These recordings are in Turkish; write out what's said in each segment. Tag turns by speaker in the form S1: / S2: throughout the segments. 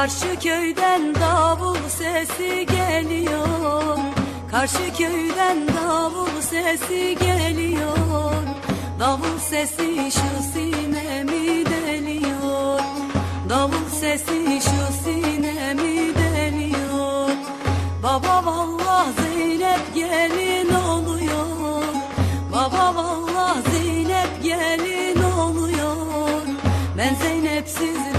S1: Karşı köyden davul sesi geliyor. Karşı köyden davul sesi geliyor. Davul sesi şu sinemi deliyor? Davul sesi şu sinemi deliyor? Baba vallah Zeynep gelin oluyor. Baba vallah Zeynep gelin oluyor. Ben Zeynepsiz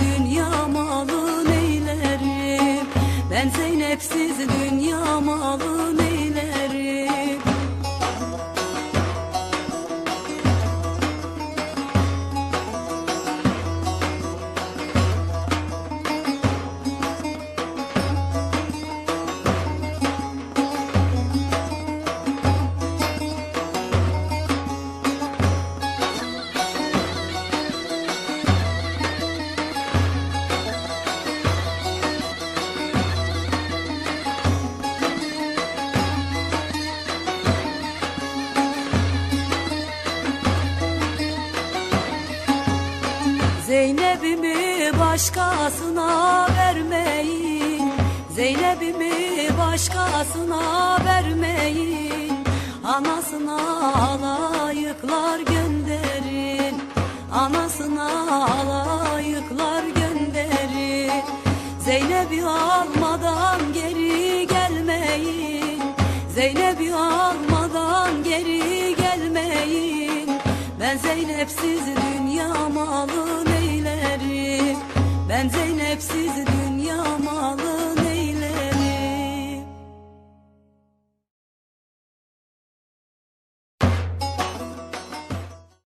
S1: Zeynep'imi başkasına vermeyin. Zeynep'imi başkasına vermeyin. Anasına alayıklar gönderin. Anasına alayıklar gönderin. Zeynep'i almadan geri gelmeyin. Zeynep'i almadan geri gelmeyin. Ben Zeynepsiz